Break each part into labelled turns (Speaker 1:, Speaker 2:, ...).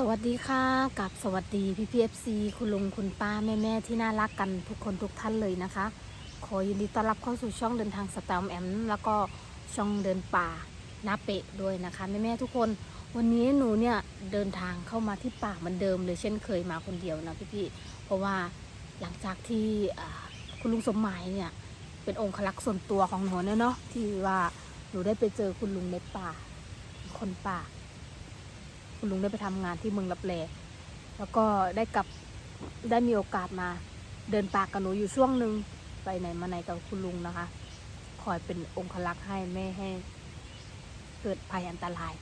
Speaker 1: สวัสดีค่ะกับสวัสดีพี่พีเอฟซีคุณลุงคุณป้าแม่แม่ที่น่ารักกันทุกคนทุกท่านเลยนะคะ ขอยินดีต้อนรับเข้าสู่ช่องเดินทางสแตมแอมแล้วก็ช่องเดินป่านาเปะด้วยนะคะแม่แม่ทุกคนวันนี้หนูเนี่ยเดินทางเข้ามาที่ป่าเหมือนเดิมเลยเช่นเคยมาคนเดียวนะพี่พี่เพราะว่าหลังจากที่คุณลุงสมหมายเนี่ยเป็นองค์ลักษณ์ส่วนตัวของหนูเนี่ยเนาะที่ว่าหนูได้ไปเจอคุณลุงในป่าคนป่า คุณลุงได้ไปทำงานที่เมืองลับแลแล้วก็ได้กลับได้มีโอกาสมาเดินป่ากับหนูอยู่ช่วงหนึ่งไปไหนมาไหนกับคุณลุงนะคะ คอยเป็นองคลักษ์ให้ไม่ให้เกิดภัยอันตราย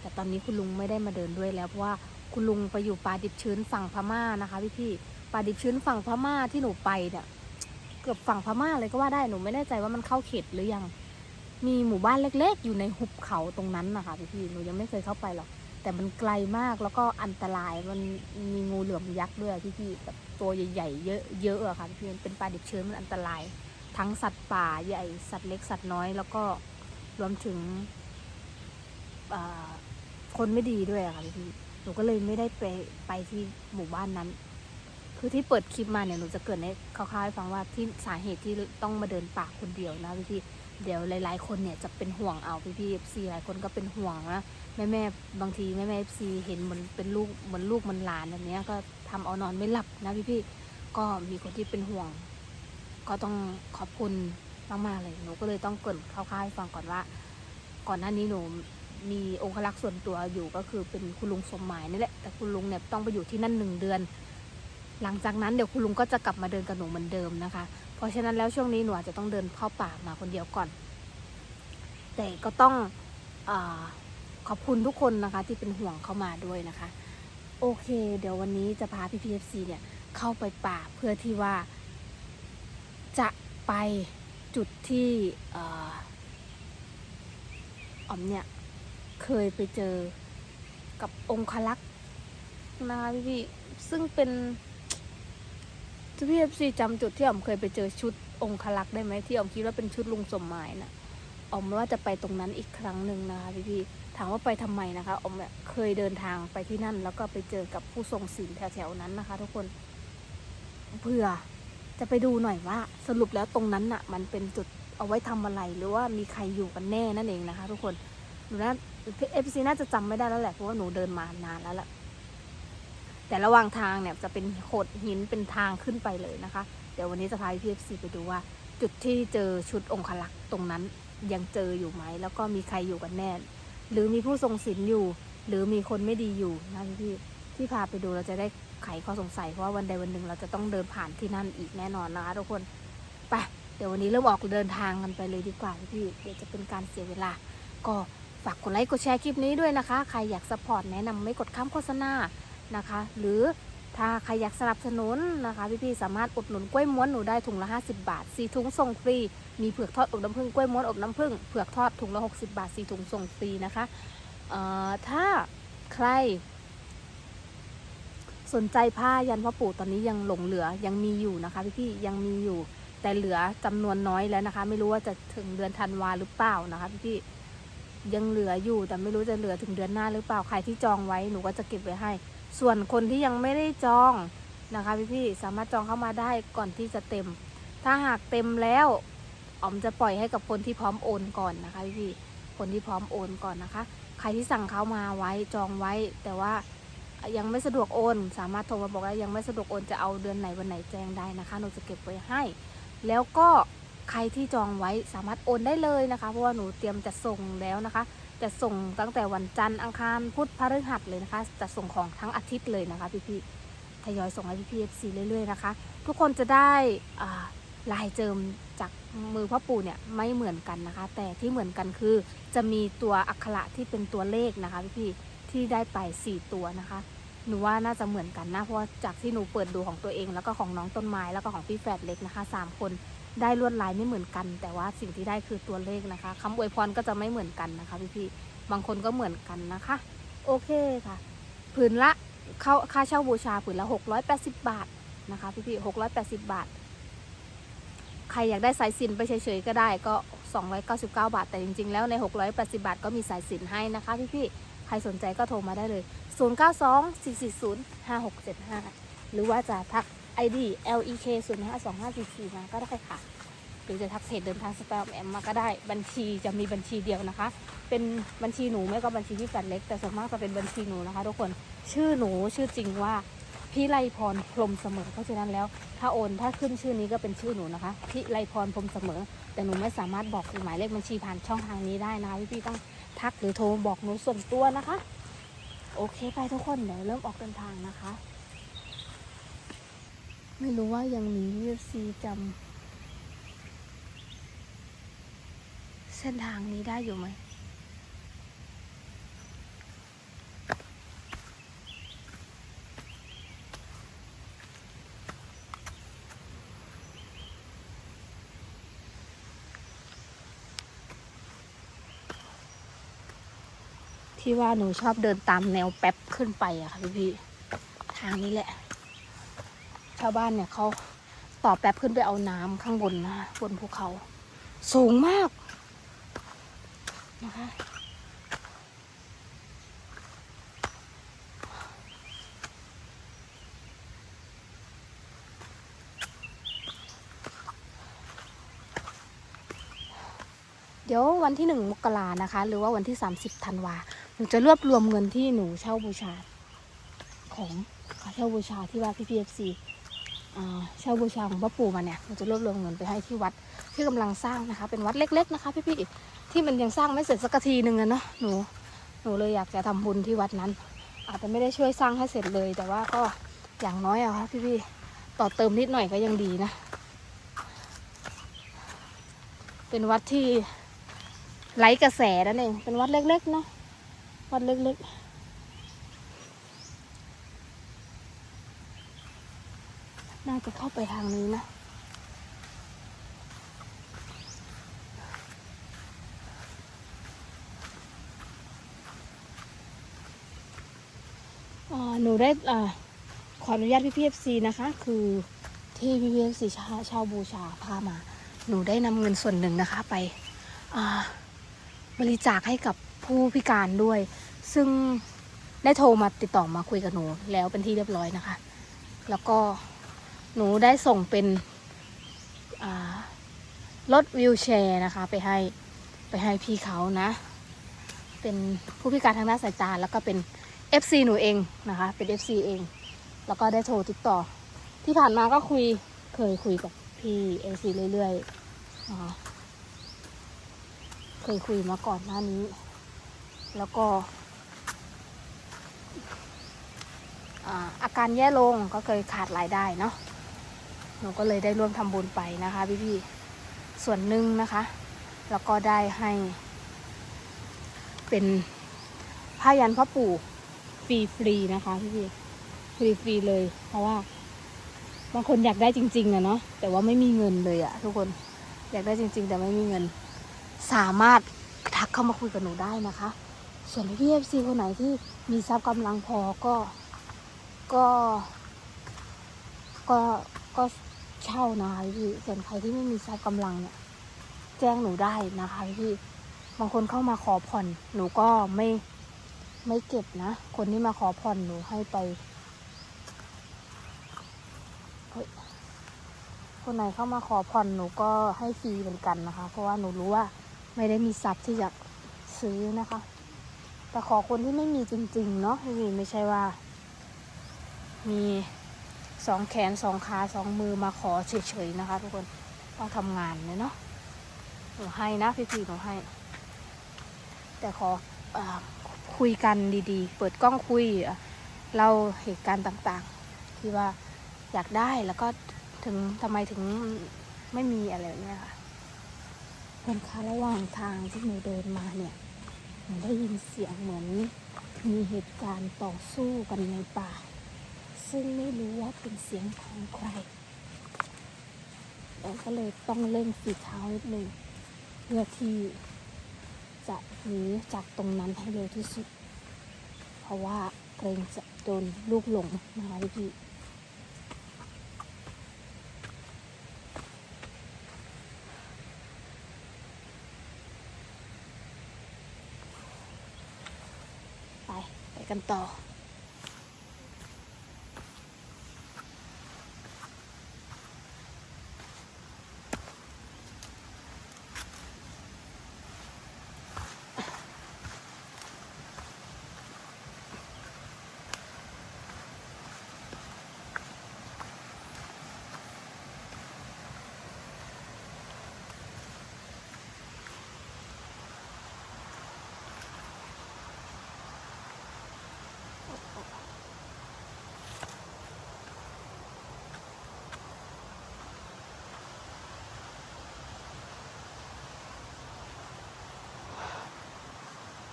Speaker 1: แต่ตอนนี้คุณลุงไม่ได้มาเดินด้วยแล้วเพราะว่าคุณลุงไปอยู่ป่าดิบชื้นฝั่งพม่านะคะพี่พี่ป่าดิบชื้นฝั่งพม่าที่หนูไปเนี่ยเกือบฝั่งพม่าเลยก็ว่าได้หนูไม่แน่ใจว่ามันเข้าเขตหรือยัง มีหมู่บ้านเล็ก ๆ อยู่ในหุบเขาตรงนั้นนะคะพี่พี่หนูยังไม่เคยเข้าไปหรอก แต่มันไกลมากแล้วก็อันตรายมันมีงูเหลือมยักษ์ด้วยอะพี่ๆแบบตัวใหญ่ๆเยอะเยอะอะค่ะพี่เป็นปลาดิบชื้นมันอันตราย ทั้งสัตว์ป่าใหญ่สัตว์เล็กสัตว์น้อย แล้วก็รวมถึงคนไม่ดีด้วยอะค่ะพี่หนูก็เลยไม่ได้ไปไปที่หมู่บ้านนั้น คือที่เปิดคลิปมาเนี่ยหนูจะเกิดให้คร่าวๆให้ฟังว่าที่สาเหตุที่ต้องมาเดินป่าคนเดียวนะพี่เดี๋ยวหลาย ๆ คนเนี่ยจะเป็นห่วงเอาพี่ๆเอฟซีหลายคนก็เป็นห่วงนะ แม่แม่บางทีแม่แม่เอฟซีเห็นเหมือนเป็นลูกเหมือนลูกเหมันหลานแบบนี้ก็ทำเอานอนไม่หลับนะพี่พี่ก็มีคนที่เป็นห่วง ก็ต้องขอบคุณมากๆเลยหนูก็เลยต้องเกินคร่าวๆให้ฟังก่อนว่า ก่อนหน้านี้หนูมีองคลักษ์ส่วนตัวอยู่ก็คือเป็นคุณลุงสมหมายนี่แหละแต่คุณลุงเนี่ยต้องไปอยู่ที่นั่นหนึ่งเดือน หลังจากนั้นเดี๋ยวคุณลุงก็จะกลับมาเดินกับหนูเหมือนเดิมนะคะ เพราะฉะนั้นแล้วช่วงนี้หนูอาจจะต้องเดินเข้าป่ามาคนเดียวก่อน แต่ก็ต้องอ ขอบคุณทุกคนนะคะที่เป็นห่วงเข้ามาด้วยนะคะ โอเค เดี๋ยววันนี้จะพาพี่พีเอฟซีเนี่ยเข้าไปป่าเพื่อที่ว่า จะไปจุดที่อ๋อมเนี่ยเคยไปเจอกับองคลักษ์นะคะพี่พี่ซึ่งเป็นพี่เอฟซีจำจุดที่อ๋อมเคยไปเจอชุดองคลักษ์ได้ไหมที่อ๋อมคิดว่าเป็นชุดลุงสมหมายนะ ออมว่าจะไปตรงนั้นอีกครั้งหนึ่งนะคะพี่พี่ๆถามว่าไปทำไมนะคะออมเนี่ยเคยเดินทางไปที่นั่น แล้วก็ไปเจอกับผู้ทรงศีลแถวๆนั้นนะคะ ทุกคนเพื่อจะไปดูหน่อยว่าสรุปแล้วตรงนั้นน่ะ มันเป็นจุดเอาไว้ทำอะไรหรือว่ามีใครอยู่กันแน่นั่นเองนะคะ ทุกคนหนูน่าเอฟซีน่าจะจำไม่ได้แล้วแหละเพราะว่าหนูเดินมานานแล้วแหละแต่ระหว่างทางเนี่ยจะเป็นโขดหินเป็นทางขึ้นไปเลยนะคะ เดี๋ยววันนี้จะพาพี่เอฟซีไปดูว่า จุดที่เจอชุดองคลักษ์ตรงนั้น ยังเจออยู่ไหม แล้วก็มีใครอยู่กันแน่ หรือมีผู้ทรงศีลอยู่ หรือมีคนไม่ดีอยู่นะพี่ที่พาไปดูเราจะได้ไขข้อสงสัยเพราะว่าวันใดวันหนึ่งเราจะต้องเดินผ่านที่นั่นอีกแน่นอนนะคะทุกคนไปเดี๋ยววันนี้เริ่มออกเดินทางกันไปเลยดีกว่าพี่เดี๋ยวจะเป็นการเสียเวลา ก็ฝากกดไลค์กดแชร์คลิปนี้ด้วยนะคะ ใครอยากสปอร์ตแนะนำไม่กดข้ามโฆษณานะคะ หรือ ถ้าใครอยากสนับสนุนนะคะ พี่ๆสามารถอุดหนุนกล้วยม้วนหนูได้ถุงละ 50 บาท4ถุงส่งฟรี มีเผือกทอดอบน้ำผึ้งกล้วยม้วนอบน้ำผึ้งเผือกทอดถุงละ 60 บาท4ถุงส่งฟรีนะคะเอ่อถ้าใคร สนใจผ้ายันพ่อปู่ตอนนี้ยังหลงเหลือยังมีอยู่นะคะพี่ๆยังมีอยู่ แต่เหลือจำนวนน้อยแล้วนะคะ ไม่รู้ว่าจะถึงเดือนธันวาหรือเปล่านะคะพี่ๆยังเหลืออยู่แต่ไม่รู้จะเหลือถึงเดือนหน้าหรือเปล่าใครที่จองไว้หนูก็จะเก็บไว้ให้ ส่วนคนที่ยังไม่ได้จองนะคะพี่ๆสามารถจองเข้ามาได้ก่อนที่จะเต็ม ถ้าหากเต็มแล้วอ๋อมจะปล่อยให้กับคนที่พร้อมโอนก่อนนะคะพี่ๆคนที่พร้อมโอนก่อนนะคะ ใครที่สั่งเข้ามาไว้จองไว้ แต่ว่ายังไม่สะดวกโอน สามารถโทรมาบอกว่ายังไม่สะดวกโอนจะเอาเดือนไหนวันไหนแจ้งได้นะคะหนูจะเก็บไว้ให้ แล้วก็ใครที่จองไว้สามารถโอนได้เลยนะคะ เพราะว่าหนูเตรียมจะส่งแล้วนะคะ จะส่งตั้งแต่วันจันทร์อังคารพุธพฤหัสเลยนะคะ จะส่งของทั้งอาทิตย์เลยนะคะพี่ๆทยอยส่งให้พี่ๆเอฟซีเรื่อยๆนะคะ ทุกคนจะได้ลายเจิมจากมือพ่อปู่เนี่ยไม่เหมือนกันนะคะ แต่ที่เหมือนกันคือจะมีตัวอักขระที่เป็นตัวเลขนะคะพี่ๆที่ได้ไปสี่ตัวนะคะหนูว่าน่าจะเหมือนกันนะเพราะว่าจากที่หนูเปิดดูของตัวเอง แล้วก็ของน้องต้นไม้แล้วก็ของพี่แฝดเล็กนะคะสามคน ได้ลวดลายไม่เหมือนกัน แต่ว่าสิ่งที่ได้คือตัวเลขนะคะคำอวยพรก็จะไม่เหมือนกันนะคะพี่ๆบางคนก็เหมือนกันนะคะ โอเคค่ะผืนละเขาค่าเช่าบูชาผืนละ 680 บาทนะคะพี่ๆ680 บาท ใครอยากได้สายสินไปเฉยๆก็ได้ก็ 299 บาท แต่จริงๆ แล้วใน 680 บาท ก็มีสายสินให้นะคะพี่ๆใครสนใจก็โทรมาได้เลย 0 9 2 4 4 0 5 6 7 5 หรือว่าจะทัก ID LEK 0 5 2 5 4 4มาก็ได้ค่ะ หรือจะทักเพจเดินทางสแตมแอมมาก็ได้บัญชีจะมีบัญชีเดียวนะคะ เป็นบัญชีหนูไม่ก็บัญชีพี่แฟนเล็ก แต่ส่วนมากจะเป็นบัญชีหนูนะคะ ทุกคนชื่อหนูชื่อจริงว่าพิไลพรพรมเสมอเพราะฉะนั้นแล้ว ถ้าโอนถ้าขึ้นชื่อนี้ก็เป็นชื่อหนูนะคะพิไลพรพรมเสมอ แต่หนูไม่สามารถบอกหมายเลขบัญชีผ่านช่องทางนี้ได้นะคะพี่ๆต้องทักหรือโทรบอกหนูส่วนตัวนะคะ โอเคไปทุกคนเดี๋ยวเริ่มออกเดินทางนะคะ ไม่รู้ว่ายังมีวีซีจำเส้นทางนี้ได้อยู่ไหมที่ว่าหนูชอบเดินตามแนวแป๊บขึ้นไปอะค่ะพี่พี่ๆทางนี้แหละ ชาวบ้านเนี่ยเขาต่อแป๊บขึ้นไปเอาน้ำข้างบนนะบนภูเขา สูงมากนะคะเดี๋ยววันที่หนึ่งมกรานะคะ หรือว่าวันที่30ธันวาหนูจะรวบรวมเงินที่หนูเช่าบูชา ของค่าเช่าบูชาที่ว่าพี่พีเอฟซี เช่าบูชาของพ่อปู่มาเนี่ยหนูจะรวบรวมเงินไปให้ที่วัดที่กำลังสร้างนะคะ เป็นวัดเล็ก ๆ นะคะพี่ๆที่มันยังสร้างไม่เสร็จสักทีหนึ่งอะเนาะหนูหนูเลยอยากจะทำบุญที่วัดนั้น อาจจะไม่ได้ช่วยสร้างให้เสร็จเลย แต่ว่าก็อย่างน้อยอะค่ะพี่ๆต่อเติมนิดหน่อยก็ยังดีนะ เป็นวัดที่ไร้กระแสนั่นเองเป็นวัดเล็กๆเนาะวัดเล็กๆาจะเข้าไปทางนี้นะ หนูได้อขออนุญาตพี่พีเอฟซีนะคะ คือที่พี่พีเอฟซีเช่าเช่าบูชาพามา หนูได้นำเงินส่วนหนึ่งนะคะไปบริจาคให้กับผู้พิการด้วย ซึ่งได้โทรมาติดต่อมาคุยกับหนูแล้วเป็นที่เรียบร้อยนะคะ แล้วก็ หนูได้ส่งเป็นรถวิวแชร์นะคะ ไปให้ไปให้พี่เขานะ เป็นผู้พิการทางด้านสายตาแล้วก็เป็น FC หนูเองนะคะ เป็น FC เอง แล้วก็ได้โทรติดต่อ ที่ผ่านมาก็คุยเคยคุยกับพี่ FC เรื่อยๆนะคะเคยคุยมาก่อนหน้านี้ แล้วก็อ่าอาการแย่ลงก็เคยขาดรายได้เนาะ หนูก็เลยได้ร่วมทำบุญไปนะคะพี่ๆส่วนหนึ่งนะคะ แล้วก็ได้ให้ เป็นผ้ายันพ่อปู่ฟรีฟรีนะคะพี่ๆฟรีฟรีเลย เพราะว่า บางคนอยากได้จริงๆอะเนาะแต่ว่าไม่มีเงินเลยอะทุกคนอยากได้จริง ๆ แต่ไม่มีเงิน สามารถทักเข้ามาคุยกับหนูได้นะคะ ส่วนพี่เอฟซีคนไหนที่มีทรัพย์กำลังพอก็ก็ก็ก็ เช่านะคะพี่ส่วนใครที่ไม่มีทรัพย์กำลังเนี่ย แจ้งหนูได้นะคะพี่บางคนเข้ามาขอผ่อน หนูก็ไม่ไม่เก็บนะ คนที่มาขอผ่อนหนูให้ไปคนไหนเข้ามาขอผ่อนหนูก็ให้ฟรีเหมือนกันนะคะ เพราะว่าหนูรู้ว่าไม่ได้มีทรัพย์ที่จะซื้อนะคะ แต่ขอคนที่ไม่มีจริง ๆ เนาะไม่มีไม่ใช่ว่า มี สองแขนสองขาสองมือมาขอเฉยๆนะคะ ทุกคนต้องทำงานเลยเนาะหนูให้นะพี่ๆหนูให้ แต่ขออคุยกันดีๆ เปิดกล้องคุยเล่าเหตุการณ์ต่างๆ ที่ว่าอยากได้แล้วก็ถึงทำไมถึงไม่มีอะไรเนี้ยค่ะคนคะระหว่างทางที่หนูเดินมาเนี่ยหนูได้ยินเสียงเหมือนมีเหตุการณ์ต่อสู้กันในป่า ซึ่งไม่รู้ว่าเป็นเสียงของใครแล้วก็เลยต้องเร่งฝีเท้านิดนึงเพื่อที่จะหนีจากตรงนั้นให้เร็วที่สุด เพราะว่าเกรงจะโดนลูกหลงนะคะพี่กันต่อ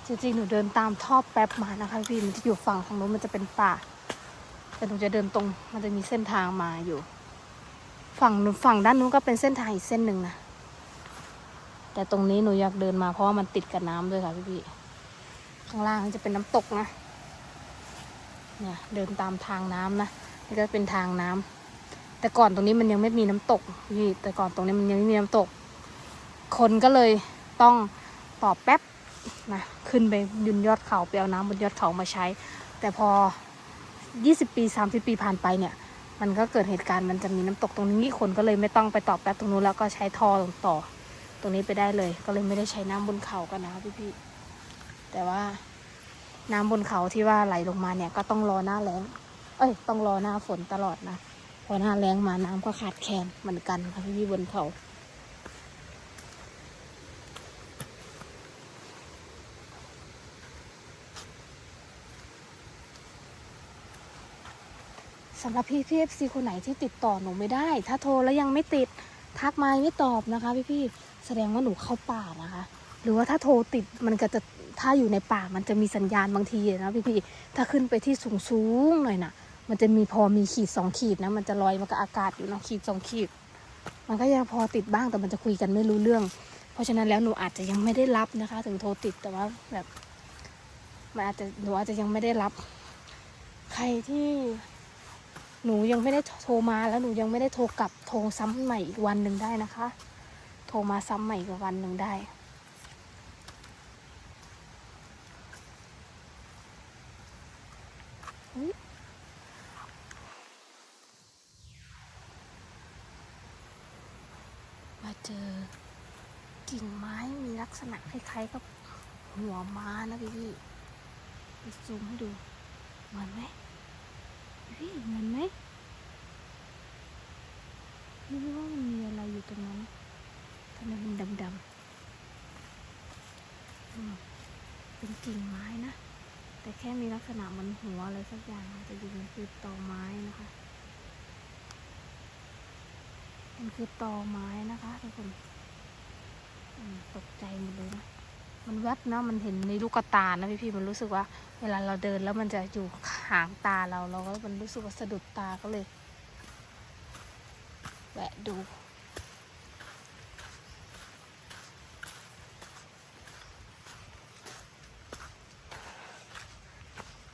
Speaker 1: จริงๆ หนูเดินตามท่อแป๊บมานะคะพี่มันจะอยู่ฝั่งทางโน้นมันจะเป็นป่า แต่หนูจะเดินตรง มันจะมีเส้นทางมาอยู่ ฝั่งนู้นฝั่งด้านนู้นก็เป็นเส้นทางอีกเส้นหนึ่งนะ แต่ตรงนี้หนูอยากเดินมาเพราะว่ามันติดกับน้ำด้วยค่ะพี่พี่ข้างล่างจะเป็นน้ำตกนะ เนี่ยเดินตามทางน้ำนะนี่ก็เป็นทางน้ำแต่ก่อนตรงนี้มันยังไม่มีน้ำตกพี่แต่ก่อนตรงนี้มันยังไม่มีน้ำตก คนก็เลยต้องต่อแป๊บ นะขึ้นไปยืนยอดเขาไปเอาน้ำบนยอดเขามาใช้ แต่พอ 20 ปี 30 ปีผ่านไปเนี่ย มันก็เกิดเหตุการณ์มันจะมีน้ำตกตรงนี้คนก็เลยไม่ต้องไปต่อแป๊บตรงนู้นแล้วก็ใช้ท่อตรงต่อ ตรงนี้ไปได้เลย ก็เลยไม่ได้ใช้น้ำบนเขากันนะพี่ๆแต่ว่าน้ำบนเขาที่ว่าไหลลงมาเนี่ยก็ต้องรอหน้าแล้ง เอ้ย ต้องรอหน้าฝนตลอดนะพอหน้าแล้งมาน้ำก็ขาดแคลนเหมือนกันค่ะพี่ๆบนเขา สำหรับพี่พี่เอฟซีคนไหนที่ติดต่อหนูไม่ได้ ถ้าโทรแล้วยังไม่ติดทักมาไม่ตอบนะคะ พี่พี่แสดงว่าหนูเข้าป่านะคะ หรือว่าถ้าโทรติดมันก็จะถ้าอยู่ในป่ามันจะมีสัญญาณบางทีนะพี่พี่ถ้าขึ้นไปที่สูงสูงหน่อยนะมันจะมีพอมีขีดสองขีดนะมันจะลอยมากับอากาศอยู่เนาะขีดสองขีด มันก็ยังพอติดบ้างแต่มันจะคุยกันไม่รู้เรื่อง เพราะฉะนั้นแล้วหนูอาจจะยังไม่ได้รับนะคะ ถึงโทรติดแต่ว่าแบบมันอาจจะหนูอาจจะยังไม่ได้รับ ใครที่ หนูยังไม่ได้โทรมาแล้วหนูยังไม่ได้โทรกลับโทรซ้ำใหม่อีกวันหนึ่งได้นะคะ โทรมาซ้ำใหม่อีกวันหนึ่งได้ มาเจอกิ่งไม้มีลักษณะคล้ายๆกับหัวม้านะพี่พี่ไปซูมให้ดูเหมือนไหม เหมือนไหมไม่รู้ว่ามันมีอะไรอยู่ตรงนั้นทำไมมันดำๆเป็นกิ่งไม้นะ แต่แค่มีลักษณะเหมันหัวอะไรสักอย่างนะแต่จริงๆมันคือตอไม้นะคะ มันคือตอไม้นะคะทุกคนตกใจหมดเลยนะ มันแวบนะมันเห็นในลูกตานะพี่พี่มันรู้สึกว่า เวลาเราเดินแล้วมันจะอยู่หางตาเราเราก็มันรู้สึกว่าสะดุดตาก็เลย แวะดู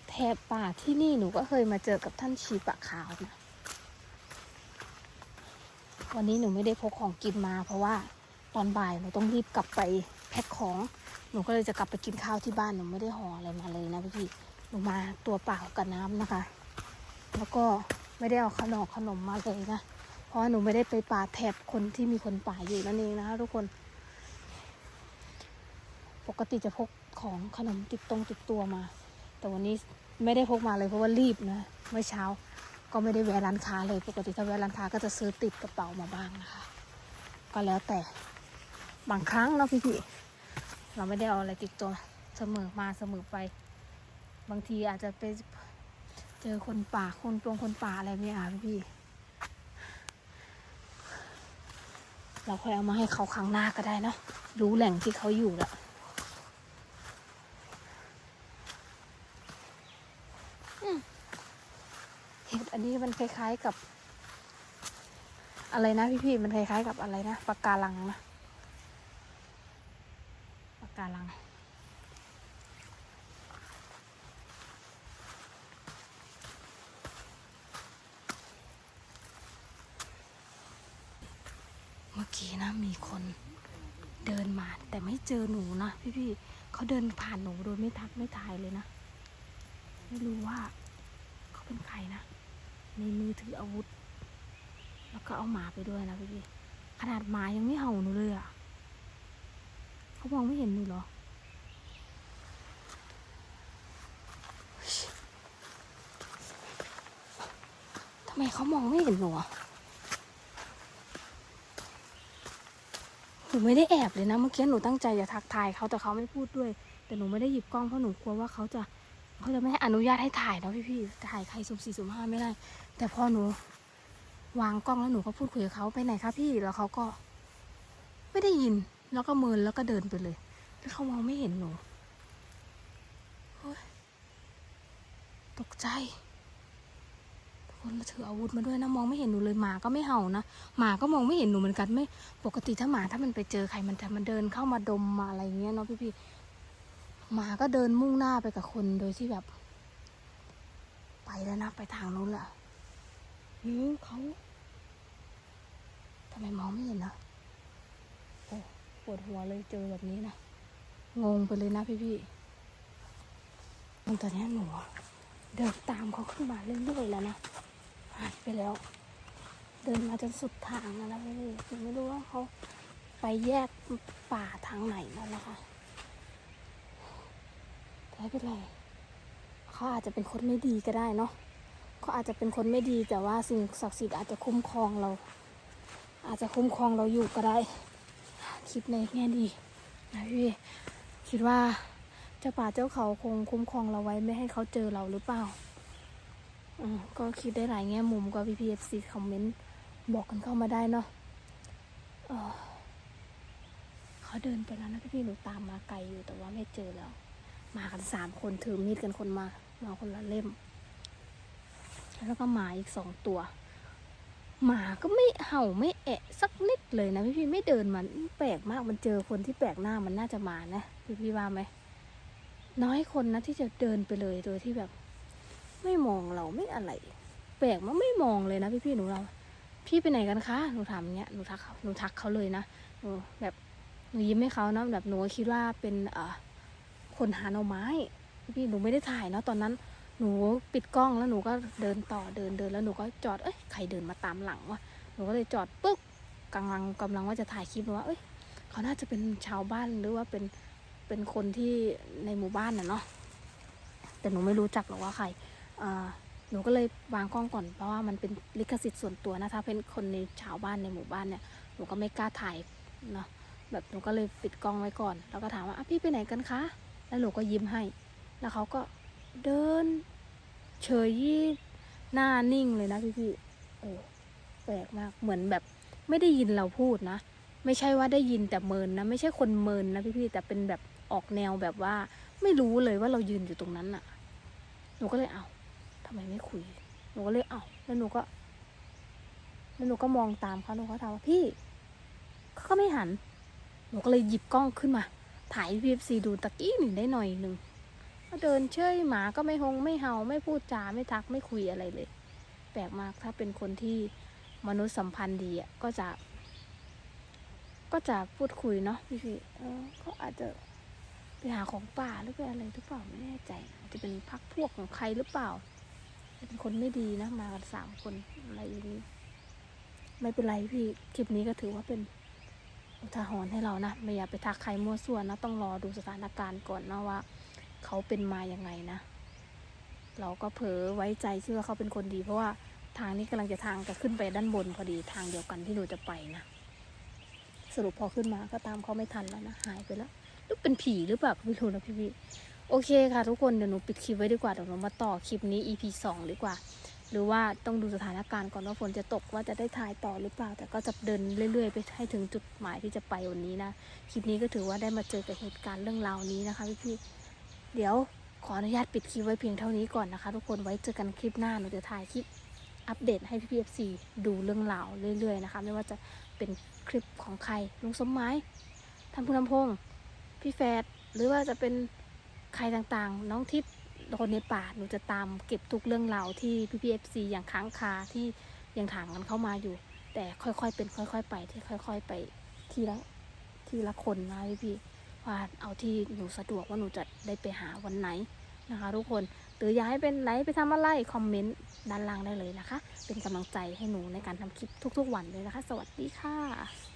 Speaker 1: แถบป่าที่นี่หนูก็เคยมาเจอกับท่านชีปะขาวนะวันนี้หนูไม่ได้พกของกินมาเพราะว่าตอนบ่ายหนูต้องรีบกลับไปแพ็คของ หนูก็เลยจะกลับไปกินข้าวที่บ้านหนูไม่ได้ห่ออะไรมาเลยนะพี่หนูมาตัวเปล่ากับน้ำนะคะ แล้วก็ไม่ได้เอาขนมขนมมาเลยนะ เพราะว่าหนูไม่ได้ไปป่าแถบคนที่มีคนป่าอยู่นั่นเองนะคะทุกคน ปกติจะพกของขนมติดตรงติดตัวมา แต่วันนี้ไม่ได้พกมาเลยเพราะว่ารีบนะเมื่อเช้าก็ไม่ได้แวะร้านค้าเลย ปกติถ้าแวะร้านค้าก็จะซื้อติดกระเป๋ามาบ้างนะคะ ก็แล้วแต่บางครั้งเนาะพี่ เราไม่ได้เอาอะไรติดตัวเสมอมาเสมอไป บางทีอาจจะไปเจอคนป่าคนปลงคนป่าอะไรเนี่ยค่ะพี่ๆเราค่อยเอามาให้เขาครั้งหน้าก็ได้เนาะรู้แหล่งที่เขาอยู่แล้วเห็ดอันนี้มันคล้ายๆกับ อะไรนะพี่ๆมันคล้ายๆกับอะไรนะปากการังนะ การัง เมื่อกี้นะมีคนเดินมาแต่ไม่เจอหนูนะพี่ๆเขาเดินผ่านหนูโดยไม่ทักไม่ทายเลยนะ ไม่รู้ว่าเขาเป็นใครนะ ในมือถืออาวุธ แล้วก็เอาหมาไปด้วยนะพี่พี่ขนาดหมายังไม่เห่าหนูเลยอะ เขามองไม่เห็นหนูเหรอ ทำไมเขามองไม่เห็นหนูอะหนูไม่ได้แอบเลยนะ เมื่อกี้หนูตั้งใจจะทักทายเขาแต่เขาไม่พูดด้วย แต่หนูไม่ได้หยิบกล้องเพราะหนูกลัวว่าเขาจะเขาจะไม่ให้อนุญาตให้ถ่ายนะพี่พี่ๆถ่ายใครสุ่มสี่สุ่มห้าไม่ได้ แต่พอหนู วางกล้องแล้วหนูก็พูดคุยกับเขาไปไหนคะพี่แล้วเขาก็ ไม่ได้ยิน แล้วก็เมินแล้วก็เดินไปเลย แล้วเขามองไม่เห็นหนูตกใจคนมาถืออาวุธมาด้วยนะมองไม่เห็นหนูเลยหมาก็ไม่เห่านะหมาก็มองไม่เห็นหนูเหมือนกันไม่ ปกติถ้าหมาถ้ามันไปเจอใครมันจะมันเดินเข้ามาดมมาอะไรอย่างเงี้ยเนาะพี่พี่หมาก็เดินมุ่งหน้าไปกับคนโดยที่แบบ ไปแล้วนะไปทางนู้นแหละหือเขาทำไมมองไม่เห็นนะ วดหัวเลยเจอแบบนี้นะงงไปเลยนะพี่พี่ๆตอนนี้หนูเดินตามเขาขึ้นมาเรื่อยๆแล้วนะหายไปแล้ว เดินมาจนสุดทางแล้วนะพี่ถึงไม่รู้ว่าเขาไปแยกป่าทางไหนแล้วนะคะแต่ไม่เป็นไรเขาอาจจะเป็นคนไม่ดีก็ได้เนาะเขาอาจจะเป็นคนไม่ดีแต่ว่าสิ่งศักดิ์สิทธิ์อาจจะคุ้มครองเรา อาจจะคุ้มครองเราอยู่ก็ได้ คิดในแง่ดีนะพี่คิดว่าเจ้าป่าเจ้าเขาคงคุ้มครองเราไว้ไม่ให้เขาเจอเราหรือเปล่าอืมก็คิดได้หลายแง่มุมก็พี่พีเอฟซีคอมเมนต์บอกกันเข้ามาได้เนาะเออเขาเดินไปแล้วนะพี่พี่หนูตามมาไกลอยู่แต่ว่าไม่เจอแล้ว มากันสามคนถือมีดกันคนมามาคนละเล่ม แล้วก็หมาอีกสองตัว หมาก็ไม่เห่าไม่แอะสักนิดเลยนะพี่พี่ไม่เดินมันแปลกมากมันเจอคนที่แปลกหน้ามันน่าจะมานะพี่พี่ว่าไหมน้อยคนนะที่จะเดินไปเลยโดยที่แบบ ไม่มองเราไม่อะไร แปลกมากไม่มองเลยนะพี่พี่หนูเรา พี่ไปไหนกันคะหนูถามเงี้ยหนูทักเขาหนูทักเขาเลยนะหนูแบบหนูยิ้มให้เขาเนาะแบบหนูคิดว่าเป็นเอ่อคนหาหน่อไม้ พี่พี่หนูไม่ได้ถ่ายเนาะตอนนั้น หนูปิดกล้องแล้วหนูก็เดินต่อเดินเดินแล้วหนูก็จอดเอ้ยใครเดินมาตามหลังวะหนูก็เลยจอดปุ๊บกำลังกำลังว่าจะถ่ายคลิปว่าเอ้ยเขาน่าจะเป็นชาวบ้านหรือว่าเป็นเป็นคนที่ในหมู่บ้านน่ะเนาะแต่หนูไม่รู้จักหรอกว่าใครอ่าหนูก็เลยวางกล้องก่อนเพราะว่ามันเป็นลิขสิทธิ์ส่วนตัวนะถ้าเป็นคนในชาวบ้านในหมู่บ้านเนี่ยหนูก็ไม่กล้าถ่ายเนาะแบบหนูก็เลยปิดกล้องไว้ก่อน แล้วก็ถามว่าอะพี่ไปไหนกันคะ แล้วหนูก็ยิ้มให้ แล้วเขาก็ เดิน เฉยยี่หน้านิ่งเลยนะพี่พี่ๆโอ้แปลกมากเหมือนแบบ ไม่ได้ยินเราพูดนะ ไม่ใช่ว่าได้ยินแต่เมินนะ ไม่ใช่คนเมินนะพี่พี่ๆแต่เป็นแบบออกแนวแบบว่า ไม่รู้เลยว่าเรายืนอยู่ตรงนั้นน่ะหนูก็เลยเอาทำไมไม่คุย หนูก็เลยเอาแล้วหนูก็แล้วหนูก็มองตามเขาหนูก็ถามว่าพี่เขาก็ไม่หัน หนูก็เลยหยิบกล้องขึ้นมา ถ่ายพีเอฟซีดูตะกี้หนึ่งได้หน่อยหนึ่ง ก็เดินเชยหมาก็ไม่หงไม่เห่าไม่พูดจาไม่ทักไม่คุยอะไรเลย แปลกมากถ้าเป็นคนที่มนุษยสัมพันธ์ดีอะก็จะ ก็จะพูดคุยเนาะพี่พี่เออเขาอาจจะไปหาของป่าหรือไปอะไรหรือเปล่าไม่แน่ใจอาจจะเป็นพักพวกของใครหรือเปล่า เป็นคนไม่ดีนะมากันสามคนอะไรอย่างนี้ไม่เป็นไรพี่คลิปนี้ก็ถือว่าเป็นอุทาหรณ์ให้เรานะไม่อยากไปทักใครมั่วส่วนนะต้องรอดูสถานการณ์ก่อนนะว่า เขาเป็นมาอย่างไงนะ เราก็เผลอไว้ใจเชื่อเขาเป็นคนดี เพราะว่าทางนี้กำลังจะทางจะขึ้นไปด้านบนพอดีทางเดียวกันที่หนูจะไปนะ สรุปพอขึ้นมาก็ตามเขาไม่ทันแล้วนะหายไปแล้วหรือเป็นผีหรือเปล่าไม่รู้นะพี่พี่โอเคค่ะทุกคนเดี๋ยวหนูปิดคลิปไว้ดีกว่าเดี๋ยวเรามาต่อคลิปนี้ EP สองดีกว่า หรือว่าต้องดูสถานการณ์ก่อนว่าฝนจะตกว่าจะได้ถ่ายต่อหรือเปล่า แต่ก็จะเดินเรื่อยๆ ไปให้ถึงจุดหมายที่จะไปวันนี้นะ คลิปนี้ก็ถือว่าได้มาเจอกับเหตุการณ์เรื่องราวนี้นะคะพี่ๆ เดี๋ยวขออนุญาตปิดคลิปไว้เพียงเท่านี้ก่อนนะคะ ทุกคนไว้เจอกันคลิปหน้าหนูจะถ่ายคลิปอัปเดตให้พี่ๆ FC ดูเรื่องราวเรื่อยๆนะคะ ไม่ว่าจะเป็นคลิปของใครลุงสมหมายท่านผู้นำพงษ์พี่แฟดหรือว่าจะเป็นใครต่างๆ น้องทิพย์คนในป่าหนูจะตามเก็บทุกเรื่องราวที่พี่พีเอฟซีอย่างค้างคาที่ยังถามกันเข้ามาอยู่ แต่ค่อยๆเป็นค่อย ๆ ไปที่ค่อย ๆ ไปทีละทีละคนนะพี่พี่ ว่าเอาที่หนูสะดวกว่าหนูจะได้ไปหาวันไหนนะคะ ทุกคนหรืออยากให้เป็นไหนไปทำอะไรคอมเมนต์ด้านล่างได้เลยนะคะ เป็นกำลังใจให้หนูในการทำคลิปทุก ๆ วันเลยนะคะ สวัสดีค่ะ